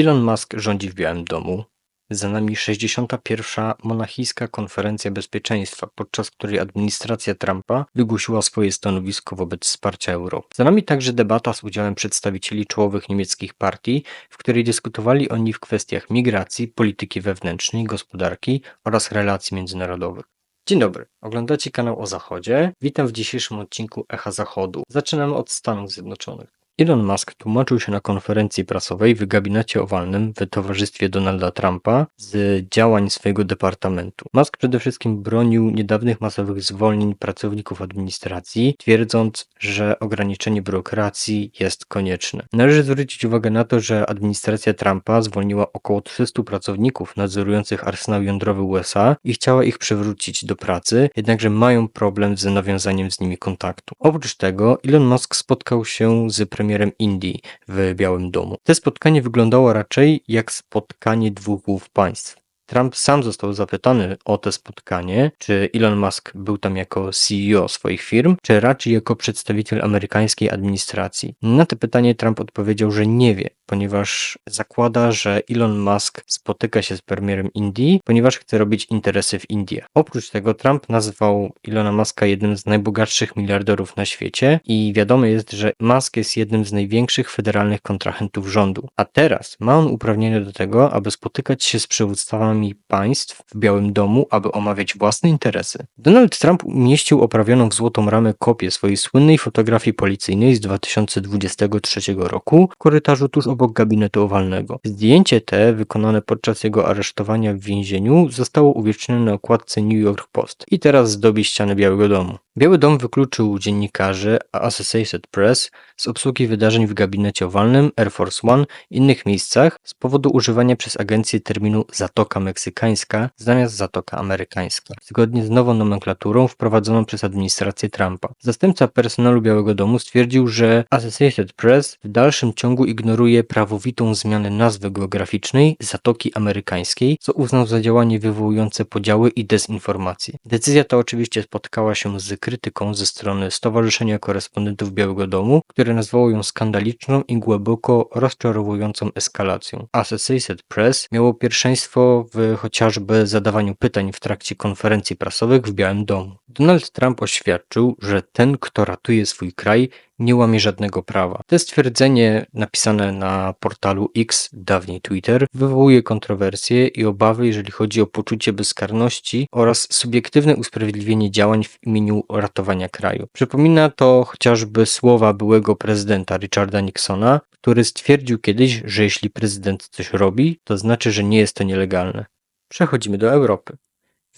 Elon Musk rządzi w Białym Domu. Za nami 61. Monachijska Konferencja Bezpieczeństwa, podczas której administracja Trumpa wygłosiła swoje stanowisko wobec wsparcia Europy. Za nami także debata z udziałem przedstawicieli czołowych niemieckich partii, w której dyskutowali oni w kwestiach migracji, polityki wewnętrznej, gospodarki oraz relacji międzynarodowych. Dzień dobry, oglądacie kanał o Zachodzie. Witam w dzisiejszym odcinku Echa Zachodu. Zaczynamy od Stanów Zjednoczonych. Elon Musk tłumaczył się na konferencji prasowej w gabinecie owalnym w towarzystwie Donalda Trumpa z działań swojego departamentu. Musk przede wszystkim bronił niedawnych masowych zwolnień pracowników administracji, twierdząc, że ograniczenie biurokracji jest konieczne. Należy zwrócić uwagę na to, że administracja Trumpa zwolniła około 300 pracowników nadzorujących arsenał jądrowy USA i chciała ich przywrócić do pracy, jednakże mają problem z nawiązaniem z nimi kontaktu. Oprócz tego Elon Musk spotkał się z premierem premierem Indii w Białym Domu. Te spotkanie wyglądało raczej jak spotkanie dwóch głów państw. Trump sam został zapytany o to spotkanie, czy Elon Musk był tam jako CEO swoich firm, czy raczej jako przedstawiciel amerykańskiej administracji. Na to pytanie Trump odpowiedział, że nie wie, ponieważ zakłada, że Elon Musk spotyka się z premierem Indii, ponieważ chce robić interesy w Indiach. Oprócz tego Trump nazwał Elona Muska jednym z najbogatszych miliarderów na świecie i wiadomo jest, że Musk jest jednym z największych federalnych kontrahentów rządu. A teraz ma on uprawnienia do tego, aby spotykać się z przywódcami państw w Białym Domu, aby omawiać własne interesy. Donald Trump umieścił oprawioną w złotą ramę kopię swojej słynnej fotografii policyjnej z 2023 roku w korytarzu tuż obok obok gabinetu owalnego. Zdjęcie te, wykonane podczas jego aresztowania w więzieniu, zostało uwiecznione na okładce New York Post i teraz zdobi ściany Białego Domu. Biały Dom wykluczył dziennikarzy Associated Press z obsługi wydarzeń w gabinecie owalnym, Air Force One i innych miejscach z powodu używania przez agencję terminu Zatoka Meksykańska zamiast Zatoka Amerykańska, zgodnie z nową nomenklaturą wprowadzoną przez administrację Trumpa. Zastępca personelu Białego Domu stwierdził, że Associated Press w dalszym ciągu ignoruje prawowitą zmianę nazwy geograficznej Zatoki Amerykańskiej, co uznał za działanie wywołujące podziały i dezinformację. Decyzja ta oczywiście spotkała się z krytyką ze strony Stowarzyszenia Korespondentów Białego Domu, które nazwało ją skandaliczną i głęboko rozczarowującą eskalacją. Associated Press miało pierwszeństwo w chociażby zadawaniu pytań w trakcie konferencji prasowych w Białym Domu. Donald Trump oświadczył, że ten, kto ratuje swój kraj, nie łamie żadnego prawa. To stwierdzenie napisane na portalu X, dawniej Twitter, wywołuje kontrowersje i obawy, jeżeli chodzi o poczucie bezkarności oraz subiektywne usprawiedliwienie działań w imieniu ratowania kraju. Przypomina to chociażby słowa byłego prezydenta Richarda Nixona, który stwierdził kiedyś, że jeśli prezydent coś robi, to znaczy, że nie jest to nielegalne. Przechodzimy do Europy.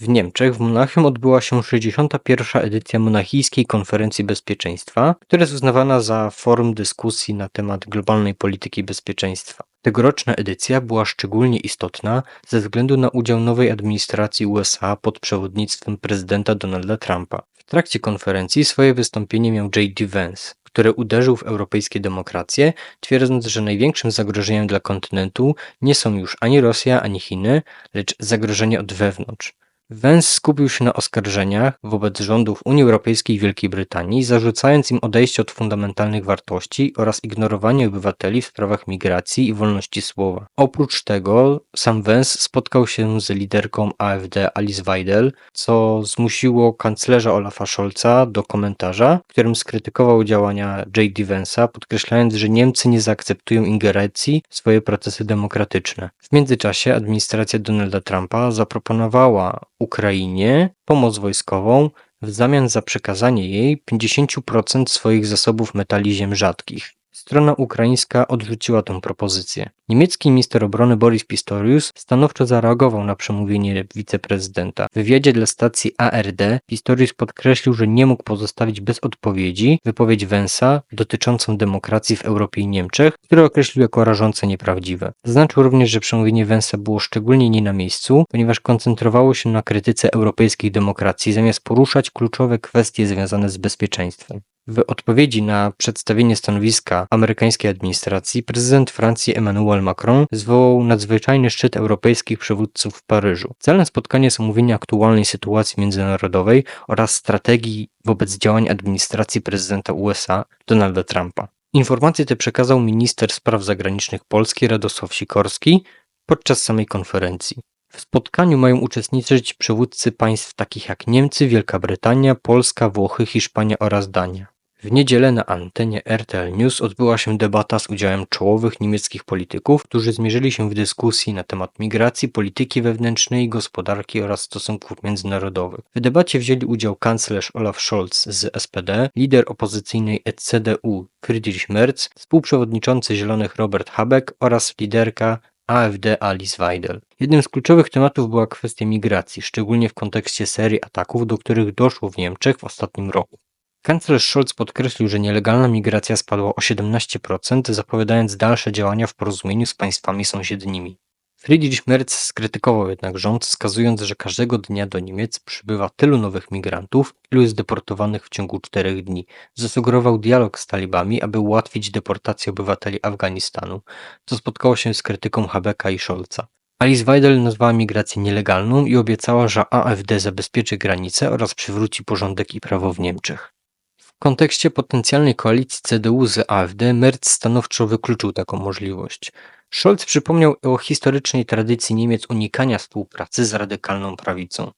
W Niemczech w Monachium odbyła się 61. edycja Monachijskiej Konferencji Bezpieczeństwa, która jest uznawana za forum dyskusji na temat globalnej polityki bezpieczeństwa. Tegoroczna edycja była szczególnie istotna ze względu na udział nowej administracji USA pod przewodnictwem prezydenta Donalda Trumpa. W trakcie konferencji swoje wystąpienie miał J.D. Vance, który uderzył w europejskie demokracje, twierdząc, że największym zagrożeniem dla kontynentu nie są już ani Rosja, ani Chiny, lecz zagrożenie od wewnątrz. Vance skupił się na oskarżeniach wobec rządów Unii Europejskiej i Wielkiej Brytanii, zarzucając im odejście od fundamentalnych wartości oraz ignorowanie obywateli w sprawach migracji i wolności słowa. Oprócz tego sam Vance spotkał się z liderką AfD Alice Weidel, co zmusiło kanclerza Olafa Scholza do komentarza, w którym skrytykował działania J.D. Vance'a, podkreślając, że Niemcy nie zaakceptują ingerencji w swoje procesy demokratyczne. W międzyczasie administracja Donalda Trumpa zaproponowała Ukrainie pomoc wojskową w zamian za przekazanie jej 50% swoich zasobów metali ziem rzadkich. Strona ukraińska odrzuciła tę propozycję. Niemiecki minister obrony Boris Pistorius stanowczo zareagował na przemówienie wiceprezydenta. W wywiadzie dla stacji ARD Pistorius podkreślił, że nie mógł pozostawić bez odpowiedzi wypowiedź Wensa dotyczącą demokracji w Europie i Niemczech, które określił jako rażące nieprawdziwe. Zaznaczył również, że przemówienie Wensa było szczególnie nie na miejscu, ponieważ koncentrowało się na krytyce europejskiej demokracji, zamiast poruszać kluczowe kwestie związane z bezpieczeństwem. W odpowiedzi na przedstawienie stanowiska amerykańskiej administracji prezydent Francji Emmanuel Macron zwołał nadzwyczajny szczyt europejskich przywódców w Paryżu. Celem spotkania jest omówienie aktualnej sytuacji międzynarodowej oraz strategii wobec działań administracji prezydenta USA Donalda Trumpa. Informacje te przekazał minister spraw zagranicznych Polski Radosław Sikorski podczas samej konferencji. W spotkaniu mają uczestniczyć przywódcy państw takich jak Niemcy, Wielka Brytania, Polska, Włochy, Hiszpania oraz Dania. W niedzielę na antenie RTL News odbyła się debata z udziałem czołowych niemieckich polityków, którzy zmierzyli się w dyskusji na temat migracji, polityki wewnętrznej, gospodarki oraz stosunków międzynarodowych. W debacie wzięli udział kanclerz Olaf Scholz z SPD, lider opozycyjnej CDU Friedrich Merz, współprzewodniczący Zielonych Robert Habeck oraz liderka AfD Alice Weidel. Jednym z kluczowych tematów była kwestia migracji, szczególnie w kontekście serii ataków, do których doszło w Niemczech w ostatnim roku. Kanclerz Scholz podkreślił, że nielegalna migracja spadła o 17%, zapowiadając dalsze działania w porozumieniu z państwami sąsiednimi. Friedrich Merz skrytykował jednak rząd, wskazując, że każdego dnia do Niemiec przybywa tylu nowych migrantów, ilu jest deportowanych w ciągu czterech dni. Zasugerował dialog z talibami, aby ułatwić deportację obywateli Afganistanu, co spotkało się z krytyką Habecka i Scholza. Alice Weidel nazwała migrację nielegalną i obiecała, że AfD zabezpieczy granice oraz przywróci porządek i prawo w Niemczech. W kontekście potencjalnej koalicji CDU z AfD Merz stanowczo wykluczył taką możliwość. Scholz przypomniał o historycznej tradycji Niemiec unikania współpracy z radykalną prawicą.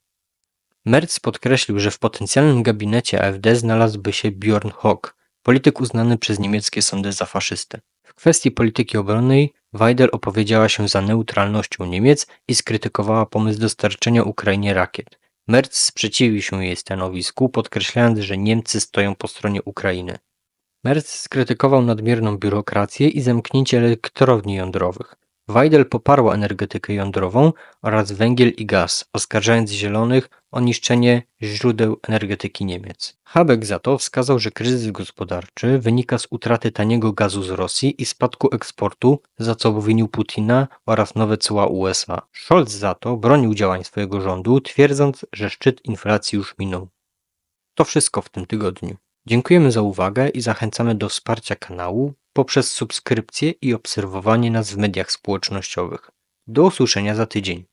Merz podkreślił, że w potencjalnym gabinecie AfD znalazłby się Björn Hock, polityk uznany przez niemieckie sądy za faszystę. W kwestii polityki obronnej Weidel opowiedziała się za neutralnością Niemiec i skrytykowała pomysł dostarczenia Ukrainie rakiet. Merz sprzeciwił się jej stanowisku, podkreślając, że Niemcy stoją po stronie Ukrainy. Merz skrytykował nadmierną biurokrację i zamknięcie elektrowni jądrowych. Weidel poparła energetykę jądrową oraz węgiel i gaz, oskarżając Zielonych o niszczenie źródeł energetyki Niemiec. Habeck za to wskazał, że kryzys gospodarczy wynika z utraty taniego gazu z Rosji i spadku eksportu, za co obwinił Putina oraz nowe cła USA. Scholz za to bronił działań swojego rządu, twierdząc, że szczyt inflacji już minął. To wszystko w tym tygodniu. Dziękujemy za uwagę i zachęcamy do wsparcia kanału poprzez subskrypcję i obserwowanie nas w mediach społecznościowych. Do usłyszenia za tydzień.